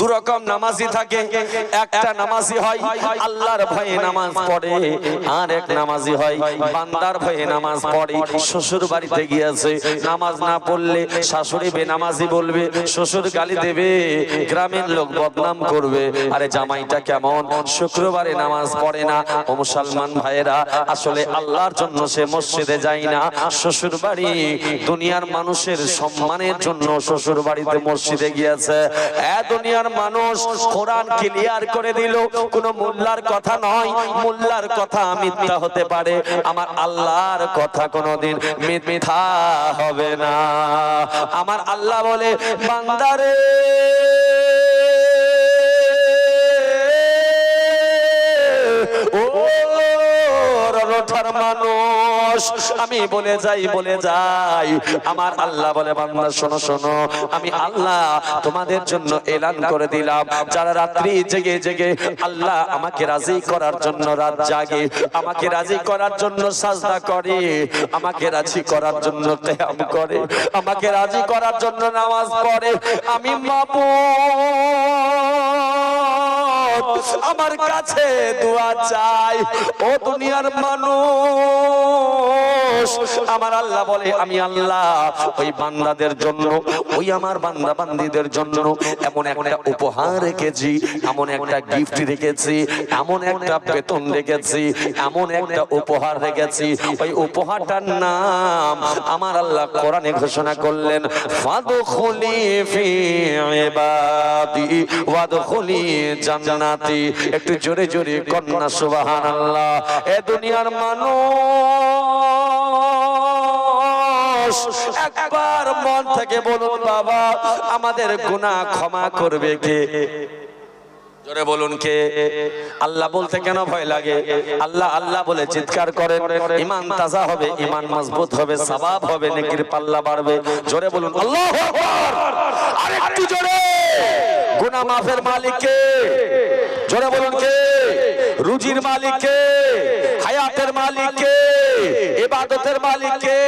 দুরকম নামাজি থাকে, একটা নামাজি হয়, আল্লাহর ভয়ে নামাজ পড়ে আর এক নামাজি হয়, বান্দার ভয়ে নামাজ পড়ে, শ্বশুর বাড়িতে গিয়েছে, নামাজ না পড়লে শাশুড়ি বেনামাজি বলবে, শ্বশুর গালি দেবে, গ্রামের লোক বদনাম করবে। আরে জামাইটা কেমন? শুক্রবারে নামাজ পড়ে না। ও মুসলমান ভাইয়েরা, আসলে আল্লাহর জন্য সে মসজিদে যায় না। শ্বশুর বাড়ি দুনিয়ার মানুষের সম্মানের জন্য শ্বশুর বাড়িতে মসজিদে গিয়েছে। এ দুনিয়ার মানুষ কোরআন ক্লিয়ার করে দিল। কোনো মোল্লার কথা নয়, মোল্লার কথা মিথ্যা হতে পারে। আমার আল্লাহর কথা কোনোদিন মিথ্যা হবে না। আমার আল্লাহ বলে বান্দারে ও রঠার মানুষ! আমি বলে যাই বলে যাই। আমার আল্লাহ বলে, বান্দা, শোনো শোনো, আমি আল্লাহ তোমাদের জন্য এলান করে দিলাম। যারা রাত্রি জেগে জেগে আল্লাহ আমাকে রাজি করার জন্য রাত জাগে, আমাকে রাজি করার জন্য সাজদা করে, আমাকে রাজি করার জন্য কেয়াম করে, আমাকে রাজি করার জন্য নামাজ পড়ে, আমি মাবু আমার কাছে দোয়া চাই ও দুনিয়ার মানুষ, আমার আল্লাহ বলে, আমি আল্লাহ, ওই বান্দাদের জন্য, ওই আমার বান্দা বান্দিদের জন্য এমন একটা উপহার রেখেছি, এমন একটা গিফট রেখেছি, এমন একটা বেতন রেখেছি, এমন একটা উপহার রেখেছি। ওই উপহারটার নাম আমার আল্লাহ কোরআনে ঘোষণা করলেন, ফাদখুলি ফি ইবাদি, ওয়াদখুলি জান্নাতি। একটু জোরে জোরে কন্যা সুবহানাল্লাহ। এ দুনিয়ার মানুষ, একবার মন থেকে বলুন, বাবা, আমাদের গুনাহ ক্ষমা করবে কে? জোরে বলুন কে? আল্লাহ বলতে কেন ভয় লাগে? আল্লাহ আল্লাহ বলে চিৎকার করেন ইমান তাজা হবে ইমান মজবুত হবে, সবাব হবে, নেকির পাল্লা বাড়বে। জোরে বলুন, আল্লাহ আরেকটু জোরে! গুনাহ মাফের মালিক কে? জোরে বলুন কে? রুজির মালিক কে? হায়াতের মালিক কে? ইবাদতের মালিক কে?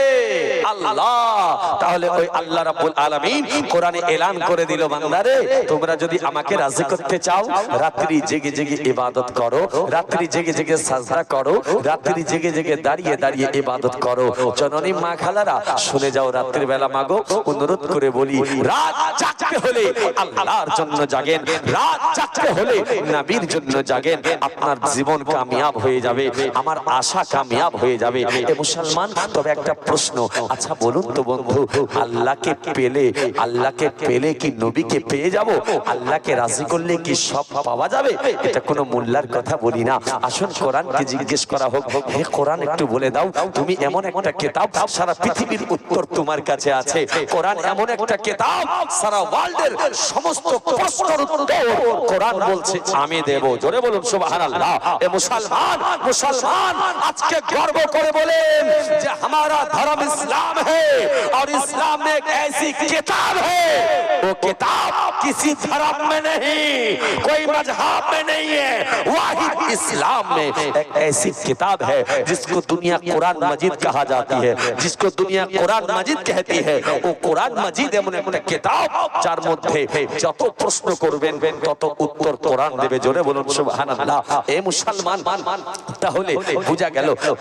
আল্লাহ তাহলে ওই আল্লাহ রাব্বুল আলামিন কোরআনে এলান করে দিল বান্দারে, তোমরা যদি আমাকে রাজি করতে চাও, রাত্রি জেগে জেগে ইবাদত করো, রাত্রি জেগে জেগে সাজদা করো, রাত্রি জেগে জেগে দাঁড়িয়ে দাঁড়িয়ে ইবাদত করো। জননী মা খালারা, শুনে যাও বেলা মাগো, অনুরোধ করে বলি, রাত জাগতে হলে আল্লাহর জন্য জাগেন, রাত জাগতে হলে নবীর জন্য জাগেন, আপনার জীবন কামিয়াব হয়ে যাবে, আমার আশা কামিয়াব হয়ে যাবে। এ মুসলমান, তবে একটা প্রশ্ন আচ্ছা বলুন তো বন্ধু, আল্লাহকে পেলে আল্লাহকে পেলে কি নবীকে পেয়ে যাব? আল্লাহকে রাজি করলে কি সব পাওয়া যাবে? এটা কোনো মোল্লার কথা বলি না। আসুন, কোরআনকে জিজ্ঞেস করা হোক। হে কোরআন, একটু বলে দাও, তুমি এমন একটা কেতাব সারা পৃথিবীর উত্তর তোমার কাছে আছে। কোরআন এমন একটা কেতাব সারা ওয়ার্ল্ডের সমস্ত প্রশ্নের উত্তর কোরআন বলছে। আমি দেব। জোরে বলুন, সুবহানাল্লাহ। এ মুসলমান মুসলমান, আজকে গর্ব করে বলেন যে, আমারা ধর্ম ইসলাম اسلام ہے اور اسلام میں ایک ایسی کتاب ہے، وہ کتاب کسی دھرم میں نہیں، کوئی مجھاب میں نہیں ہے، واحد اسلام میں ایک ایسی کتاب ہے جس کو دنیا قرآن مجید کہا جاتی ہے، جس کو دنیا قرآن مجید کہتی ہے، وہ قرآن مجید ہے انہیں انہیں کتاب، چار مدھے এমন একটা কিতাব تو اتر قرآن دے بے তত উত্তর কোরআন اللہ اے বলুন تہولے এ মুসলমান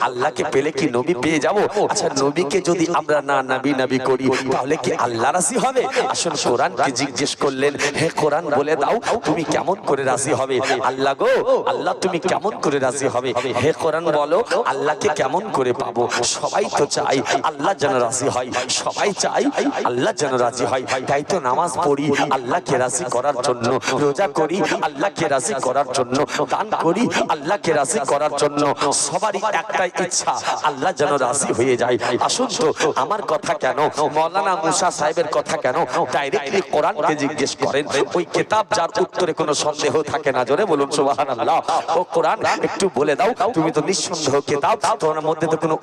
اللہ کے پہلے کی نوبی কি নবী اچھا نوبی کے جو دی আমরা না নবী নবী করি। তাহলে কি আল্লাহ রাজি হবে? আসলে কোরআনকে জিজ্ঞেস করলেন হে কোরআন বলে দাও তুমি কেমন করে রাজি হবে? আল্লাহ গো আল্লাহ তুমি কেমন করে রাজি হবে? হে কোরআন বলো আল্লাহকে কেমন করে পাবো? সবাই তো চাই আল্লাহ যেন রাজি হয়। সবাই চাই আল্লাহ যেন রাজি হয়। তাই তো নামাজ পড়ি আল্লাহকে রাজি করার জন্য রোজা করি আল্লাহকে রাজি করার জন্য দান করি আল্লাহকে রাজি করার জন্য সবারই একটাই ইচ্ছা আল্লাহ যেন রাজি হয়ে যায় আসুন তো আমার কথা কেন? মৌলানা মুসা সাহেবের কথা কেন? ডাইরেক্টলি কোরআনকে জিজ্ঞেস করেন। ওই কিতাব যার উত্তরে কোনো সন্দেহ থাকে না। জোরে বলুন, সুবহানাল্লাহ। ও কোরআন, একটু বলে দাও। তুমি তো নিঃসন্দেহ কিতাব, তোমার মধ্যে তো কোনো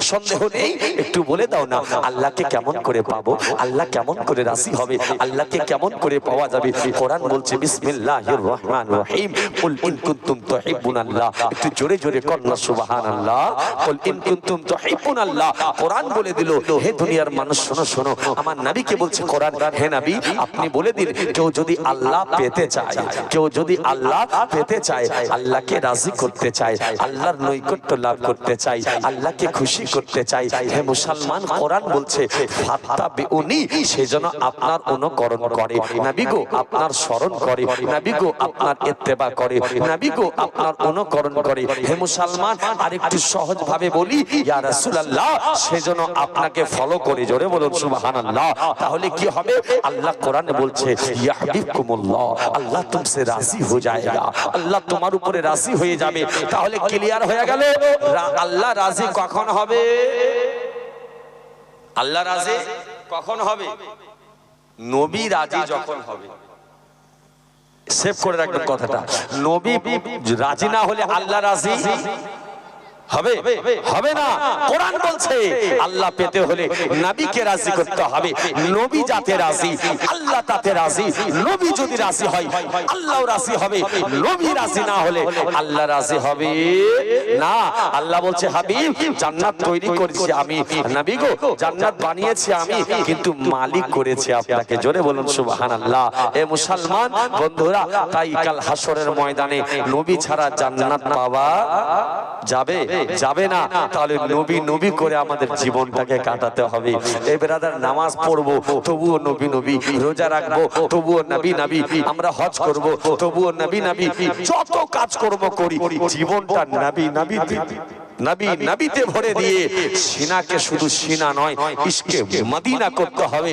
সন্দেহ নেই। একটু বলে দাও না। আল্লাহকে কেমন করে পাবো? আল্লাহ কেমন করে রাজি হবে? আল্লাহকে কেমন করে পাওয়া যাবে? কোরআন বলছে, বিসমিল্লাহির রহমানির রহিম। কুল ইন কুনতুম তুহিব্বুনাল্লাহ। একটু জোরে জোরে কন্না সুবহানাল্লাহ। কুল ইন কুনতুম তুহিব্বুনাল্লাহ। কোরআন বলে দিল হে দুনিয়ার মানুষ শোনো শোনো আমার নবীকে বলছে কোরআন হে নবী আপনি বলে দিন কেউ যদি আল্লাহ পেতে চায় কেউ যদি আল্লাহ পেতে চায় আল্লাহকে রাজি করতে চায় আল্লাহর নৈকট্য লাভ করতে চায় আল্লাহকে খুশি করতে চায় হে মুসলমান কোরআন বলছে ফাত্তা উনি সেজন্য আপনার অনুকরণ করে। নবী গো আপনার স্মরণ করে নবী গো আপনার ইত্তেবা করে। নবী গো আপনার অনুকরণ করে। হে মুসলমান আরেকটু সহজ ভাবে বলি ইয়া রাসূলুল্লাহ সেজন্য আপনাকে ফলো করে জোরে বলুন সুবহানাল্লাহ। তাহলে কি হবে? আল্লাহ কোরআনে বলছে ইয়াহবিবকুমুল্লাহ আল্লাহ তুমসে রাজি হয়ে যায়গা আল্লাহ তোমার উপরে রাজি হয়ে যাবে। তাহলে ক্লিয়ার হয়ে গেল? আল্লাহ রাজি কখন হবে? আল্লাহ রাজি কখন হবে? নবী রাজি যখন হবে। সেভ করে রাখবেন কথাটা। নবী রাজি না হলে আল্লাহ রাজি? হবে হবে না। কোরআন বলছে, আল্লাহ পেতে হলে নবীকে রাজি করতে হবে। নবী যাতে রাজি, আল্লাহ তাতে রাজি, নবী যদি রাজি হয় আল্লাহ রাজি হবে। নবী রাজি না হলে আল্লাহ রাজি হবে না। আল্লাহ বলছে, হাবিব, জান্নাত তৈরি করেছি আমি। নবী গো, জান্নাত বানিয়েছি আমি, কিন্তু মালিক করেছে আপনাকে। জোরে বলুন, সুবহানাল্লাহ। এ মুসলমান বন্ধুরা, তাই কাল হাসরের ময়দানে নবী ছাড়া জান্নাত পাওয়া যাবে? যাবে না তাহলে নবী নবী করে আমাদের জীবনটাকে কাটাতে হবে এই বেরাদার নামাজ পড়ব তবুও নবী নবী রোজা রাখব তবুও নবী নবী আমরা হজ করব তবুও নবী নবী যত কাজকর্ম করি জীবনটা নবী নবী নবী নবীতে ভরে দিয়ে সিনাকে শুধু সিনা নয় ইসকে মদিনা করতে হবে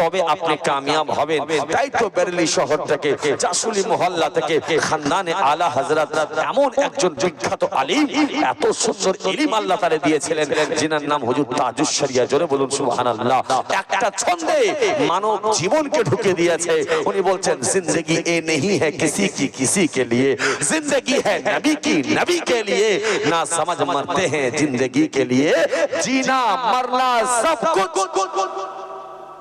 তবে আপনি কামিয়াব হবেন। তাই তো বেরেলি শহর থেকে জাসুলি মহল্লা থেকে খানদানে আলা হযরত এমন একজন বিখ্যাত আলিম এত সুন্দর ইলম আল্লাহ তাআলা দিয়েছিলেন যিনার নাম হুজুর তাজুস জোরে বলুন সুবহানাল্লাহ। একটা ছন্দে মানব জীবনকে ঢুকে দিয়েছে। উনি বলছেন जिंदगी ए नहीं है किसी की किसी के लिए जिंदगी है नबी की नबी के लिए ना समझ मन मरते हैं जिंदगी के लिए जीना मरना सब कुछ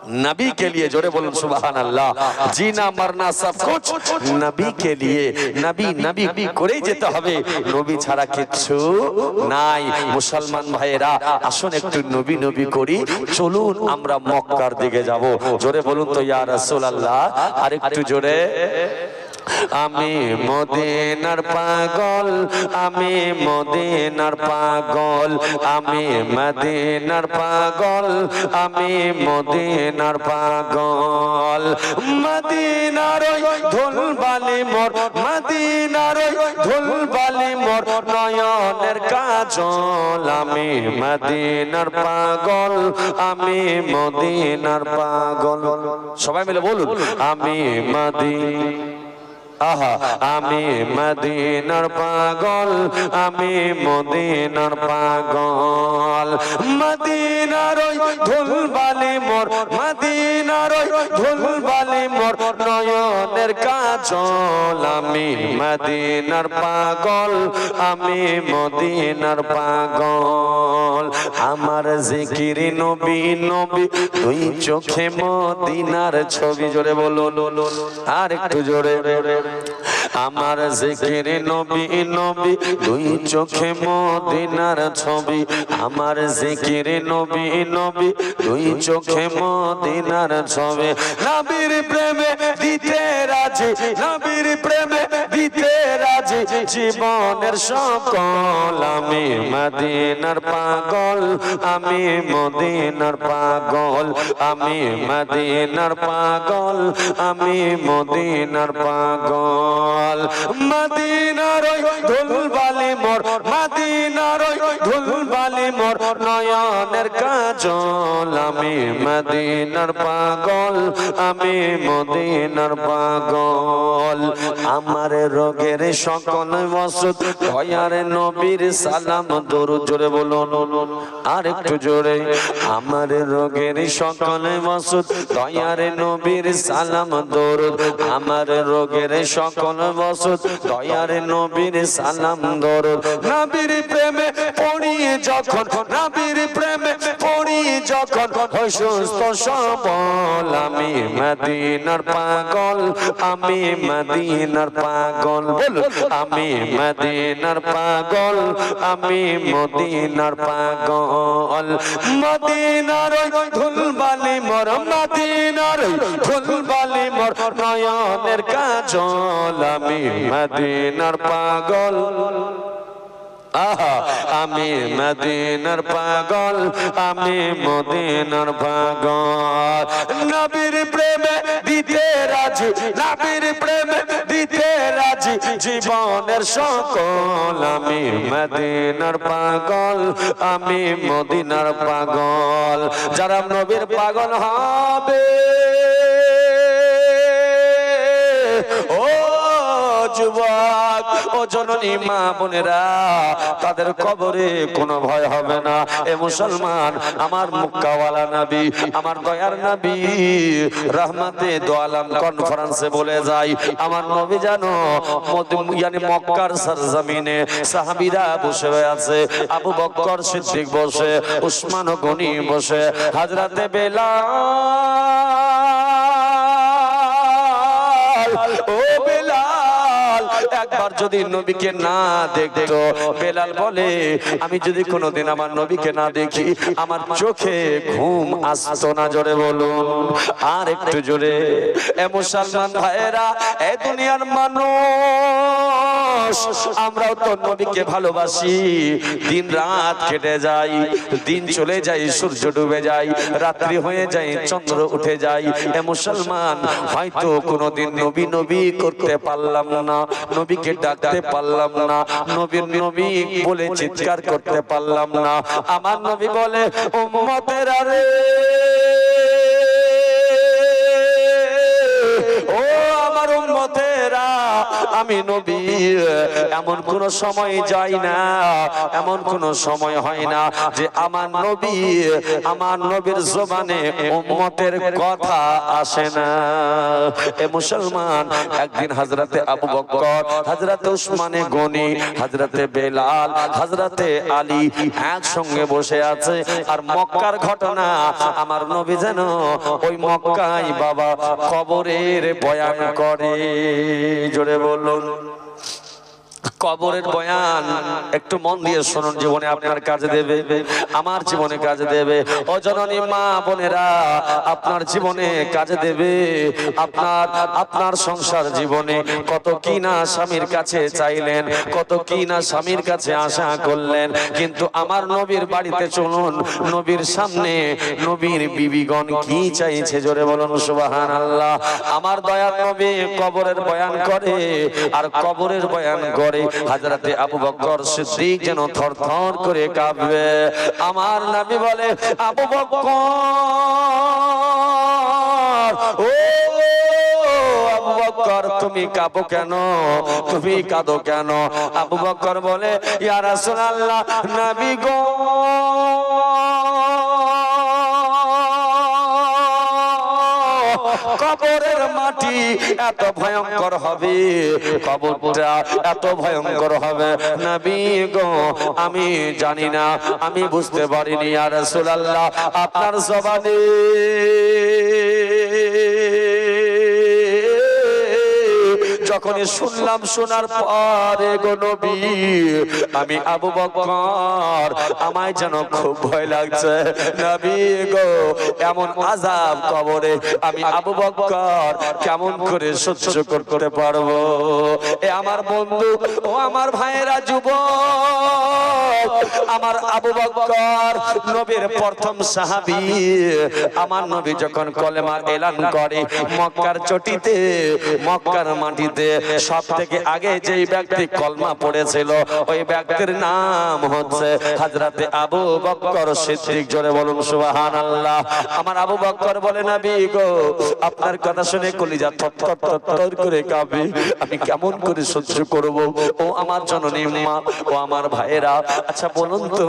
नबी के लिए जोरे बोलूं सुबहान अल्लाह जीना मरना सब कुछ नबी के लिए নবী নবী করেই যেতে হবে নবী ছাড়া কিচ্ছু নাই মুসলমান ভাইয়েরা আসুন একটু নবী নবী করি চলুন আমরা মক্কার দিকে যাব জোরে বলুন তো ইয়া রাসূলুল্লাহ আর একটু জোরে আমি মদিনার পাগল, আমি মদিনার পাগল, আমি মদিনার পাগল, আমি মদিনার পাগল। মদিনার ওই ধুল বালি মোর, মদিনার ওই ধুল বালি মোর নয়নের কাজল। আমি মদিনার পাগল, আমি মদিনার পাগল। সবাই মিলে বলুন, আমি মদিনা আমি মদিনার পাগল, আমি মদিনার পাগল। মদিনার ওই ধুল বালি মোর, মদিনার ওই ধুল বালি মোর নয়নের কাজল। আমি মদিনার পাগল, আমি মদিনার পাগল। আমার জিকির নবী নবী তুই চোখে মদিনার ছবি। জোরে বলো আর একটু জোরে। আমার জিকির নবী নবী, দুই চোখে মদিনার ছবি। আমার জিকির নবী নবী, দুই চোখে মদিনার ছবি। নবীর প্রেমে দিতে রাজি, নবীর প্রেমে দিতে রাজি। জীবনের সকল আমি মদিনার পাগল, আমি মদিনার পাগল, আমি মদিনার পাগল, আমি মদিনার পাগল। মদিনার ওই ধুল বালি মোর, মদিনার ওই ধুল বালি মোর নয়নের কাজল। আমি মদিনার পাগল, আমি মদিনার পাগল। আমার রোগের সকল ওষুধ দয়ার নবীর সালাম। দরুদ জোরে বলুন। আর একটু জোরে। আমার রোগের সকল ওষুধ দয়ার নবীর সালাম। দরুদ। আমার রোগের সকল ওষুধ দয়ার নবীর সালাম দরদ। নবীর প্রেমে পড়িয়ে যখন নবীর প্রেমে পড়ি যখন সুস্থ সবল, আমি মদিনার পাগল, আমি মদিনার পাগল বল আমি মদিনার পাগল, আমি মদিনার পাগল। মদিনার ধুলবালি মোর, মদিনার ধুলবালি মোর নয়নের কাজল, আমি মদিনার পাগল। আমি মদিনার পাগল, আমি মদিনার পাগল। নবীর প্রেমে দিতে রাজি, নবীর প্রেমে দিতে রাজি, জীবনের সকল, আমি মদিনার পাগল, আমি মদিনার পাগল। যারা নবীর পাগল হবে জননী মা বোনেরা, তাদের কবরে কোনো ভয় হবে না। এ মুসলমান, আমার মুক্কাওয়ালা নবী, আমার দয়ার নবী, রহমাতে দোয়ালাম কনফারেন্সে বলে যাই আমার নবী জানো ইয়ানি মক্কার সরজমিনে সাহাবীরা বসে আছে, আবু বক্কর সিদ্দিক বসে, উসমান গনি বসে, হাজরাতে বেলাল একবার যদি নবীকে না দেখতো, বেলাল বলে, আমি যদি কোনোদিন আমার নবীকে না দেখি, আমার চোখে ঘুম আসতো না। জোরে বলুন, আর একটু জোরে। এ মুসলমান ভাইয়েরা, এ দুনিয়ার মানুষ, আমরাও তো নবীকে ভালোবাসি। দিন রাত কেটে যাই দিন চলে যায়, সূর্য ডুবে যায়, রাত্রি হয়ে যায়, চন্দ্র উঠে যায়। এ মুসলমান, হয়তো কোনোদিন নবী নবী করতে পারলাম না। নবীকে ডাকতে পারলাম না। নবীর নবী বলে চিৎকার করতে পারলাম না। আমার নবী বলে, উম্মতের আরে। আমি নবী, এমন কোন সময় যাই না, এমন কোন সময় হয় না যে আমার নবী, আমার নবীর জবানে উম্মতের কথা আসে না। এ মুসলমান, একদিন হযরতে আবু বকর, হযরতে উসমানে গনি, হযরতে বেলাল, হযরতে আলী একসঙ্গে বসে আছে আর মক্কার ঘটনা, আমার নবী যেন ওই মক্কায় বাবা কবরের বয়ান করে। জোরে বলুন কবরের বয়ান একটু মন দিয়ে শুনুন, জীবনে আপনার কাজে দেবে, আমার জীবনে কাজে দেবে। ও জননী মা বোনেরা, আপনার জীবনে কাজে দেবে। আপনার আপনার সংসার জীবনে কত কি না স্বামীর কাছে চাইলেন, কত কি না স্বামীর কাছে আশা করলেন। কিন্তু আমার নবীর বাড়িতে চলুন, নবীর সামনে নবীর বিবিগণ কি চাইছে? জোরে বলুন সুবাহান আল্লাহ আমার দয়ার নবী কবরের বয়ান করে, আর কবরের বয়ান করে হাজরাতে আবু বকর সিদ্দিক যেন থর থর করে কাঁপবে আমার নবী বলে, আবু বকর, ও তুমি কাঁপো কেন? তুমি কাঁদো কেন? আবু বকর বলে, ইয়া রাসূলুল্লাহ নবী গো মাটি এত ভয়ঙ্কর হবে, কবরটা এত ভয়ঙ্কর হবে। নবী গো, আমি জানি না, আমি বুঝতে পারিনি আর রাসূলুল্লাহ, আপনার জবানে। যখনই শুনলাম শোনার পরে নবী, আমি আবু বকর, আমায় যেন খুব ভয় লাগছে। নবী গো, এমন আজাব কবরে আমি আবু বকর কেমন করে সহ্য করতে পারব? এ আমার বন্ধু, ও আমার ভাইয়েরা যুবক, আমার আবু বকর, নবীর প্রথম সাহাবী। আমার নবী যখন কলেমার এলান করে মক্কার চটিতে, মক্কার মাটিতে সব থেকে আগে যেই ব্যক্তি কলমা পড়েছিল, ওই ব্যক্তির নাম হচ্ছে হাজরাতে আবু বকর সিদ্দিক। জোরে বলুন, সুবহানাল্লাহ। আমার আবু বকর বলে, নবী গো, আপনার কথা শুনে কলিজা থরথর থরথর করে কাঁপে। আমি কেমন করে সহ্য করব? ও আমার জননী মা, ও আমার ভাইয়েরা। আচ্ছা বলুন তো,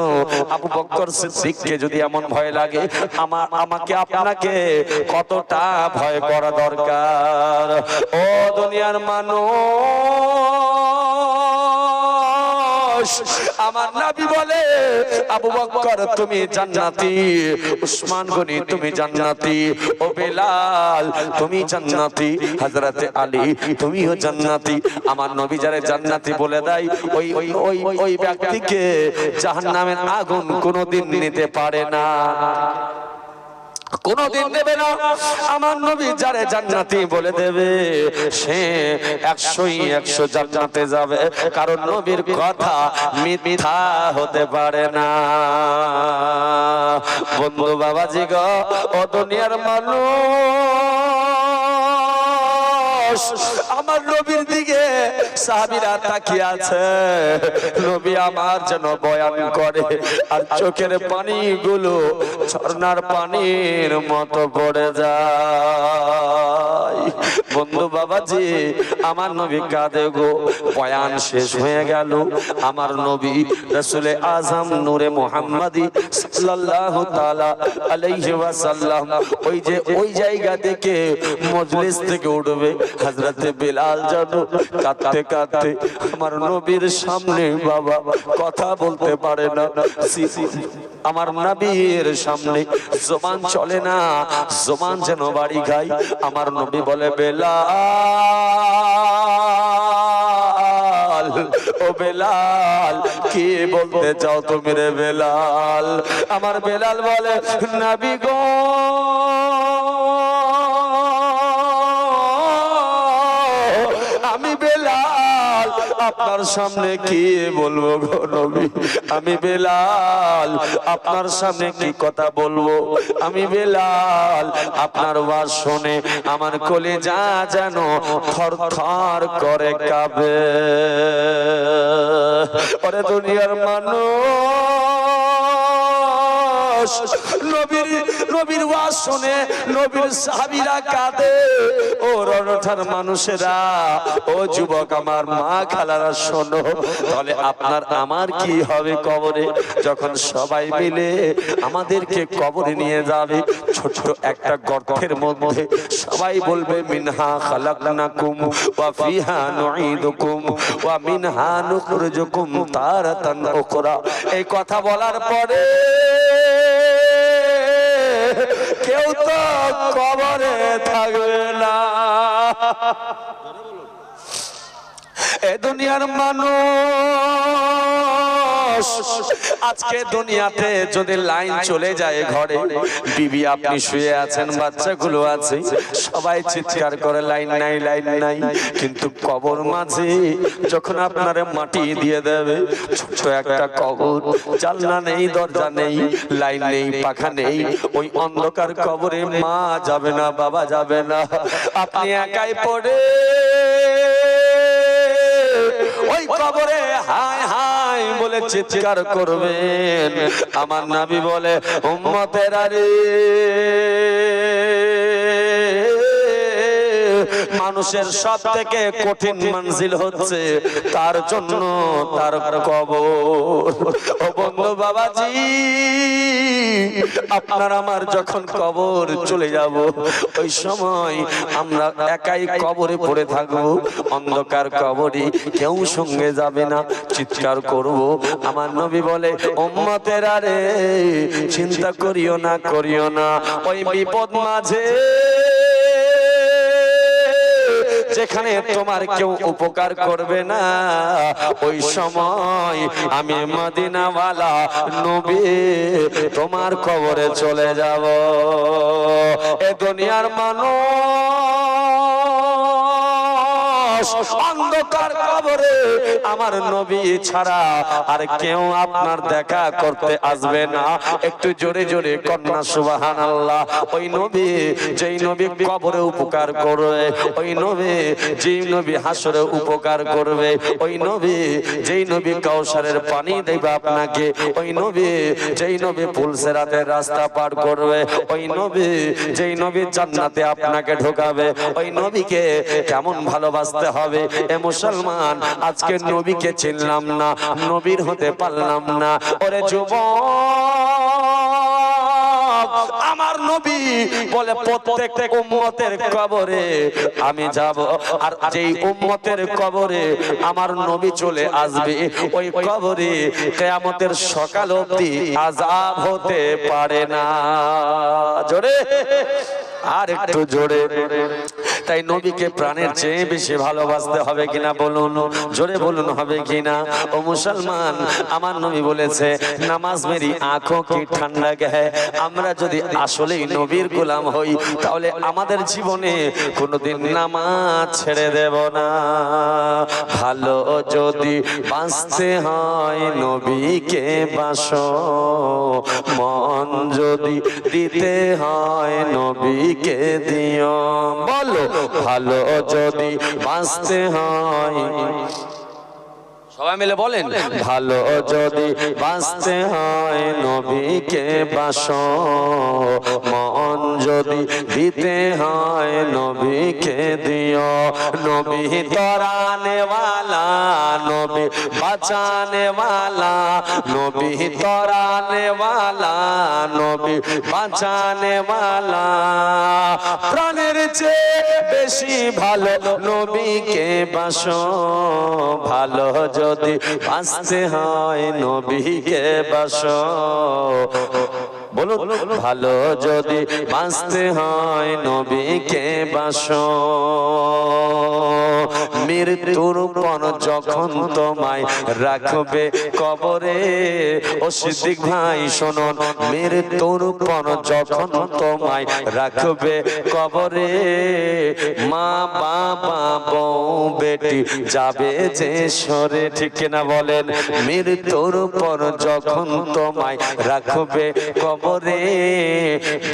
আবু বকর সিদ্দিককে যদি এমন ভয় লাগে আমার আমাকে, আপনাকে কতটা ভয় করা দরকার? ও দুনিয়ার মানুষ। আমার নাবি বলে, আবু বকর তুমি জান্নাতি। উসমান গনি, তুমি জান্নাতি। ও বেলাল, তুমি জান্নাতি। হযরতে আলী, তুমিও জান্নাতি। আমার নবী যারে জান্নাতি বলে দেয়, ওই ওই ওই ওই ব্যক্তিকে জাহান্নামের আগুন কোনোদিন নিতে পারে না। কোনদিন দেবে না। আমার নবী যারে জান্নাতি বলে দেবে সে একশোই একশো জান্নাতে যাবে। কারণ নবীর কথা মিথ্যা হতে পারে না। বন্ধু বাবাজি গো ও দুনিয়ার মানুষ। আমার নবীর দিকে সাহাবিরা তাকিয়ে আছে। নবী আমার যেন বয়ান করে, আর চোখের পানিগুলো ঝর্ণার পানির মতো পড়ে যায়। বন্ধু বাবাজি, আমার নবী কাঁদে গো, বয়ান শেষ হয়ে গেল। আমার নবী রসুলে আজম নূরে মোহাম্মদি সাল্লাল্লাহু তাআলা আলাইহি ওয়াসাল্লাম ওই যে ওই জায়গা থেকে মজলিস থেকে উঠবে। হযরতে বিলাল জানো কাঁদতে কাঁদতে আমার নবীর সামনে বাবা কথা বলতে পারে না। আমার নবীর সামনে জবান চলে না, জবান যেন বাড়ি খাই আমার নবী বলে, বেলাল, ও বেলাল, কি বলতে চাও তুমি রে বেলাল? আমার বেলাল বলে, নাবি গো আপনার সামনে কি বলব নবী? আমি বেলাল, আপনার সামনে কি কথা বলব? আমি বেলাল, আপনার ওয়াজ শুনে আমার কোলে যা যেন থর থর করে কাবে ওরে দুনিয়ার মানুষ, নবীর নবীর ওয়াজ শুনে নবীর সাহাবীরা কাঁদে, ও রণঠার মানুষেরা, ও যুবক আমার মা খালারা, শোনো, তাহলে আপনার আমার কি হবে কবরে? যখন সবাই মিলে আমাদেরকে কবরে নিয়ে যাবে, ছোট একটা গর্তের মধ্যে সবাই বলবে, মিনহা খালাকনাকুম ওয়া ফিহা নুঈদুকুম ওয়া মিনহা নুখরিজুকুম তারাতান উখরা। এই কথা বলার পরে কেউ তো কবরে থাকবে না। এ দুনিয়ার মানুষ। আজকে দুনিয়াতে যদি লাইন চলে যায় ঘরে, বিবি আপনি শুয়ে আছেন, বাচ্চাগুলো আছে, সবাই চিৎকার করে, লাইন নাই লাইন নাই। কিন্তু কবর মাঝে যখন আপনারে মাটি দিয়ে দেবে ছোট একটা কবর, জানলা নেই, দরজা নেই, লাইন নেই, পাখা নেই, ওই অন্ধকার কবরে মা যাবে না, বাবা যাবে না। আপনি একাই পড়ে কবরে হায় হায় বলে চিৎকার করবেন। আমার নাবি বলে উম্মতের আরে মানুষের সব থেকে কঠিন মঞ্জিল হচ্ছে তার জন্য তার কবর। বাবাজি, আপনার আমার যখন কবর চলে যাব, ওই সময় আমরা একাই কবরে পড়ে থাকব, অন্ধকার কবরে কেউ সঙ্গে যাবে না, চিৎকার করব। আমার নবী বলে, উম্মতের আরে চিন্তা করিও না করিও না। ওই বিপদ মাঝে যেখানে তোমার কেউ উপকার করবে না, ওই সময় আমি মদিনাওয়ালা নবী, তোমার কবরে চলে যাব। এ দুনিয়ার মানুষ অন্ধকার কবরে আমার নবী ছাড়া আর কেউ আপনার দেখা করতে আসবে না। একটু জোরে জোরে কন্যা সুবাহান আল্লাহ ওই নবী যেই নবী কবরে উপকার করবে, ওই নবী যেই নবী হাসরে উপকার করবে, ওই নবী যেই নবী কাউসারের পানি দেবে আপনাকে, ওই নবী যেই নবী ফুলসেরাতে রাস্তা পার করবে, ওই নবী যেই নবী জান্নাতে আপনাকে ঢোকাবে, ওই নবীকে কেমন ভালোবাসতে হবে। এ মুসলমান আজকে নবীকে চিনলাম না নবীর হতে পারলাম না। ওরে যুব আমার নবী বলে প্রত্যেক উম্মতের কবরে আমি যাব আর যেই উম্মতের কবরে আমার নবী চলে আসবে ওই কবরে কেয়ামতের সকাল অবধি আজাব হতে পারে না। জোরে আর একটু জোরে। তাই নবীকে প্রাণের চেয়ে বেশি ভালোবাসতে হবে কিনা বলুন, জোরে বলুন হবে কিনা? ও মুসলমান, আমার নবী বলেছে, নামাজ মেরি আঁখো কি ঠান্ডা গে আমরা যদি আসলেই নবীর গোলাম হই, তাহলে আমাদের জীবনে কোনোদিন নামাজ ছেড়ে দেব না। ভালো যদি বাঁচতে হয় নবীকে বাস, মন যদি দিতে হয় নবীকে দিও। বলো ভালো যদি বাঁচতে হয়। সবাই মিলে বলেন। ভালো যদি বাঁচতে হয় নবীকে বাস মন যদি দিতে হয় নবীকে দিও। নবী তরানে নবী বাঁচানেওয়ালা নবী তরানে নবী বাঁচানে প্রাণের চেয়ে বেশি ভালো নবীকে বাস ভালো যদি বাঁচতে হয় নবীকে বাসো। বলুন ভালো যদি বাঁচতে হয় নবীকে বাসো মৃত্যুর পর যখন তোমায় রাখবে কবরে ও সিদ্দিক ভাই শুনুন মৃত্যুর পর যখন তোমায় রাখবে কবরে মা বাবা বউ বেটি যাবে যে সরে ঠিক কিনা বলেন? মৃত্যুর পর যখন তোমায় রাখবে কবরে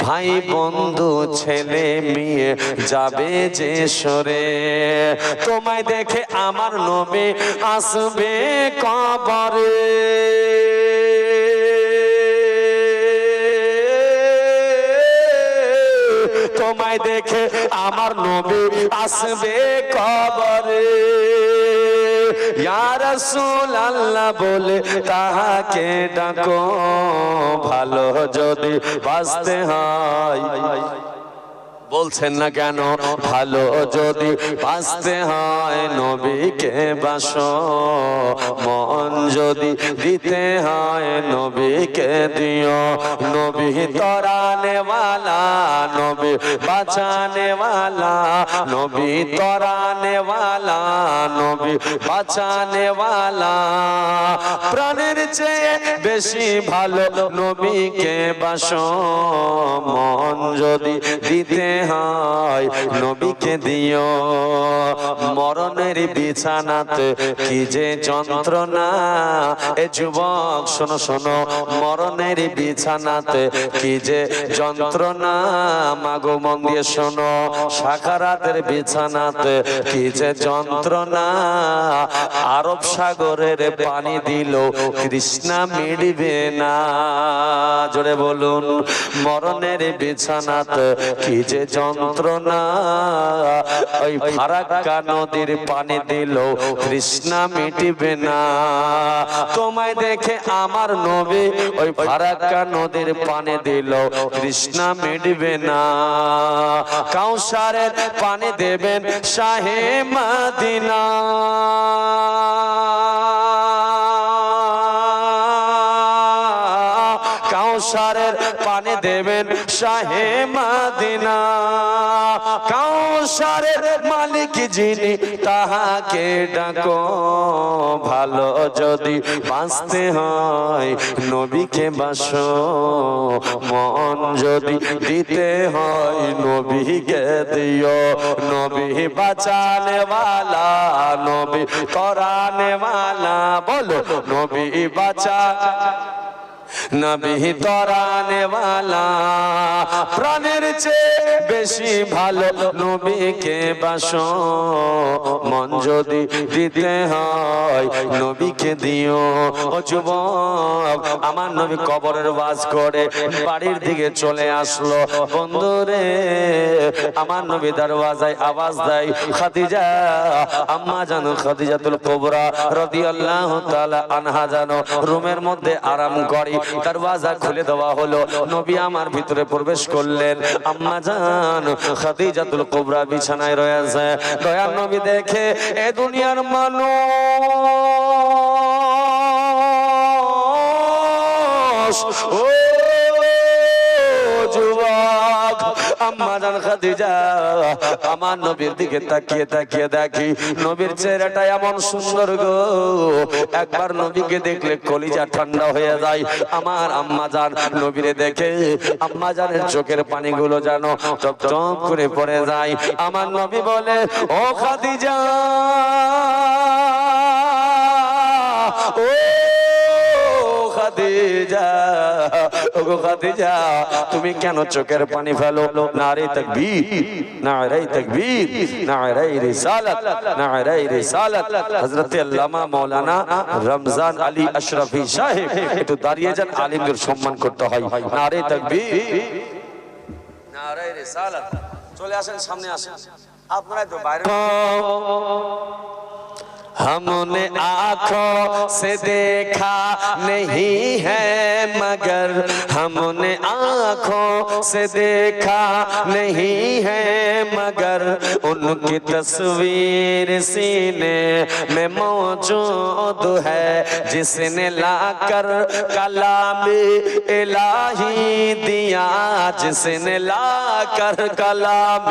ভাই বন্ধু, ছেলে, মেয়ে, যাবে যে সরে। তোমায় দেখে আমার নবী আসবে কবরে। তোমায় দেখে আমার নবী আসবে কবরে। ইয়া রাসূল আল্লাহ বলে তাহাকে ডাকো ভালো যদি বাঁচতে হয়। বলছেন না কেন? ভালো যদি বাঁচতে হয় নবীকে বাস। মন যদি দিতে হয় নবীকে দিও। নবী তরানেওয়ালা নবী বাঁচানেওয়ালা নবী তরানেওয়ালা নবী বাঁচানেওয়ালা প্রাণের চেয়ে বেশি ভালো নবীকে বাস। মন যদি দিতে হয়। নবীকে দিও মরণের বিছানাতে। কি যে যন্ত্রণা। এ যুবক শোনো শোনো। মরণের বিছানাতে কি যে যন্ত্রণা। মাগো মন দিয়ে শোনো। সাকারাতের বিছানাতে কি যে যন্ত্রণা। আরব সাগরের পানি দিল কৃষ্ণা মিটবে না। জোরে বলুন মরণের বিছানাতে কি যে যন্ত্রণা। ওই ফারাক্কা নদীর পানি দিল, কৃষ্ণা মিটবে না। তোমায় দেখে আমার নবী ওই ফারাক্কা নদীর পানি দিল, কৃষ্ণা মিটবে না। কাউসারের পানি দেবেন শাহে মাদিনা। শাহে মাদিনা। কাউসারের মালিক যিনি তাহাকে ডাকো। ভালো যদি বাঁচতে হয়, নবীকে বাস। মন যদি দিতে হয়, নবীকে দিও। নবী বাঁচানে বালা, নবী করানে বালা। বলো, নবী বাঁচা নবী তরানে প্রাণের চেয়ে বেশি ভালো নবীকে বাসো। মন যদি দিতে হয়, নবীকে দিও। ও যুবক, আমার নবী কবরের বাস করে বাড়ির দিকে চলে আসলো। বন্ধুরে আমার নবী দরওয়াজায় আওয়াজ দেয়, খাদিজা, আম্মা জানো খাদিজাতুল কুবরা রাদিয়াল্লাহু তাআলা আনহা জানো, রুমের মধ্যে আরাম করি। দরওয়াজা খুলে দেওয়া হলো। নবী আমার ভিতরে প্রবেশ করলেন। আম্মা জান, খাদিজাতুল কুবরা বিছানায় রয়েছে। দয়ার নবী দেখে এ দুনিয়ার মানুষ, ও আম্মা জান খাদিজা, আমার নবীর দিকে তাকিয়ে তাকিয়ে দেখি নবীর চেহারাটা এমন সুন্দর গো। একবার নবীকে দেখলে কলিজা ঠান্ডা হয়ে যায়। আমার জান নবীরে দেখে চোখের পানিগুলো যেন টপ টপ করে পড়ে যায়। আমার নবী বলে, ও খাদিজা, ও খাদিজা, ওগো খাদিজা, তুমি কেন চোখের পানি ফেলো? নারে তাকবীর নারে তাকবীর, নারে রিসালাত নারে রিসালাত। হযরত আল্লামা মাওলানা রমজান আলী আশরাফি সাহেব, একটু দাঁড়িয়ে যান, আলিমদের সম্মান করতে হয়। নারে তাকবীর, নারে রিসালাত। চলে আসেন, সামনে আসেন। আপনারা তো বাইরে। ہم نے آنکھوں سے دیکھا نہیں ہے، مگر ہم نے آنکھوں سے دیکھا نہیں ہے، مگر ان کی تصویر سینے میں موجود ہے، جس نے لا کر کلام الہی دیا، جس نے لا کر کلام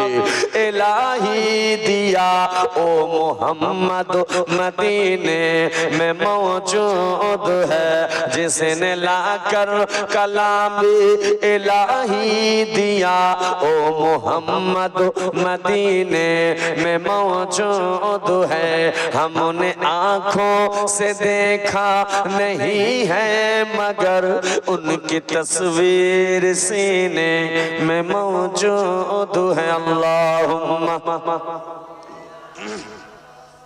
الہی دیا۔ او محمد مدینے میں موجود ہے، جس نے لا کر کلام الہی دیا۔ او محمد مدینے میں موجود ہے، ہم نے آنکھوں سے دیکھا نہیں ہے، مگر ان کی تصویر سینے میں موجود ہے۔ اللہم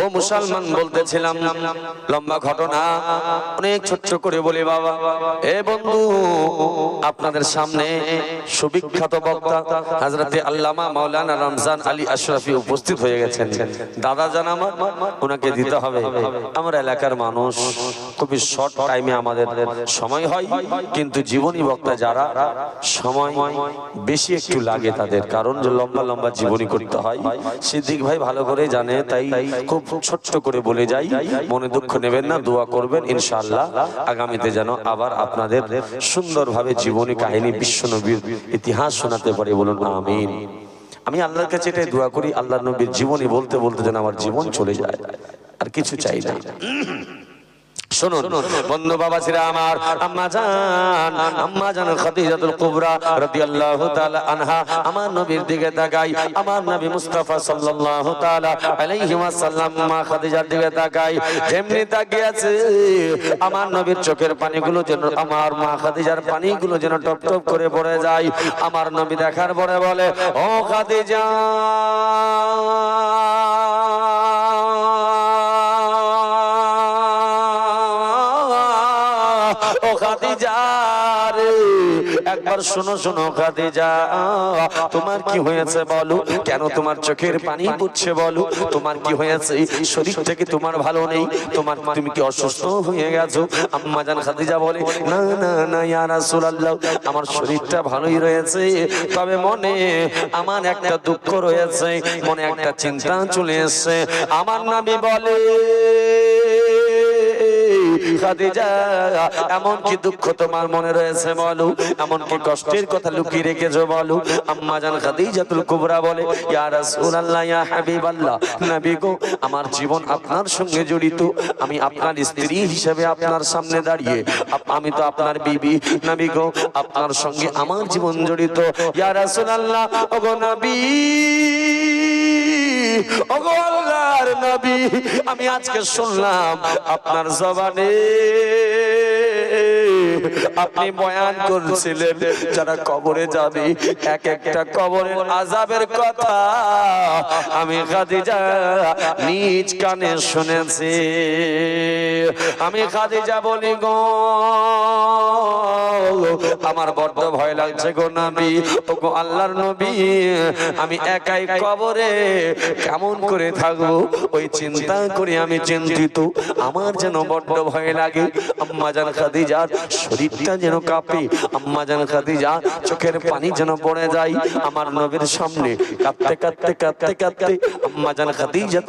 ও মুসলমান বলতেছিলাম, লম্বা ঘটনা, অনেক ছোট্ট করে বলি বাবা। এ বন্ধু, আপনাদের সামনে সুবিখ্যাত বক্তা, হাজরতে আল্লামা মাওলানা রমজান আলী আশরাফি উপস্থিত হয়ে গেছেন। দাদা জান আমার, ওনাকে দিতে হবে। আমার এলাকার মানুষ খুবই শর্ট টাইমে আমাদের সময় হয়, কিন্তু জীবনী বক্তা যারা, সময় বেশি একটু লাগে তাদের। কারণ যে লম্বা লম্বা জীবনী করতে হয়, সিদ্দিক ভাই ভালো করে জানে, তাই খুব ছোট্ট করে বলে যাই। মনে দুঃখ নেবেন না, দোয়া করবেন, ইনশাআল্লাহ। আগামীতে যেন আবার আপনাদের সুন্দরভাবে জীবনী কাহিনী বিশ্ব নবীর ইতিহাস শোনাতে পারে বলুন, আমিন। আমি আল্লাহর কাছে এটাই দোয়া করি আল্লাহ নবীর জীবনী বলতে বলতে যেন আমার জীবন চলে যায়, আর কিছু চাই না। শুনুন বন্ধু বাবা ছিল আমার, আম্মা জান আম্মা জান খাদিজাতুল কুবরা রাদিয়াল্লাহু তাআলা আনহা, আমার নবীর দিকে তাকাই, আমার নবী মুস্তাফা সাল্লাল্লাহু তাআলা আলাইহি ওয়াসাল্লাম মা খাদিজার দিকে তাকাই, যেমনি তাকিয়ে আছে আমার নবীর চোখের পানিগুলো যেন, আমার মা খাদিজার পানিগুলো যেন টপ টপ করে পড়ে যায়, আমার নবী দেখার পরে বলে, ও খাদিজা! একবার শোনো শোনো, খাদিজা। তোমার কি হয়েছে বলো? কেন তোমার চোখের পানি পড়ছে বলো? তোমার কি হয়েছে? শরীর থেকে তোমার ভালো নেই। তোমার তুমি কি অসুস্থ হয়ে গেছো? আম্মা জান খাদিজা বলে, না না না আমার শরীরটা ভালোই রয়েছে। তবে মনে আমার একটা দুঃখ রয়েছে, মনে একটা চিন্তা চলে এসেছে। আমার নবী বলে এমন কি দুঃখ তোমার মনে রয়েছে বলো? এমন কি কষ্টের কথা লুকিয়ে রেখেছো বলো? আম্মা জান খাদিজাতুল কুবরা বলে, ইয়া রাসূলুল্লাহ, ইয়া হাবিবাল্লাহ, নবী গো, আমার জীবন আপনার সঙ্গে জড়িত। আমি আপনার স্ত্রী হিসেবে আপনার সামনে দাঁড়িয়ে আমি তো আপনার বিবি। নবী গো, আপনার সঙ্গে আমার জীবন জড়িত। ইয়া রাসূলুল্লাহ, ওগো নবী নবী আমি আজকে শুনলাম আপনার জবানে। আপনি বয়ান করছিলেন, যারা কবরে যাবে, এক একটা কবরের আজাবের কথা আমি খাদিজা নিজ কানে শুনেছি। আমি খাদিজা বলি, গো, আমার বড্ড ভয় লাগছে গো নবী ও গো আল্লাহর নবী, আমি একাই কবরে কেমন করে থাকব? ওই চিন্তা করে আমি চিন্তিত, আমার যেন বড্ড ভয় লাগে। আম্মা জান খাদিজার শরীরটা যেন কাঁপে। আম্মা যেন জান খাদিজা, চোখের পানি যেন পড়ে যায়। আমার নবীর সামনে কাঁদতে কাঁদতে কাঁদতে কাঁদতে আম্মা জান খাদিজা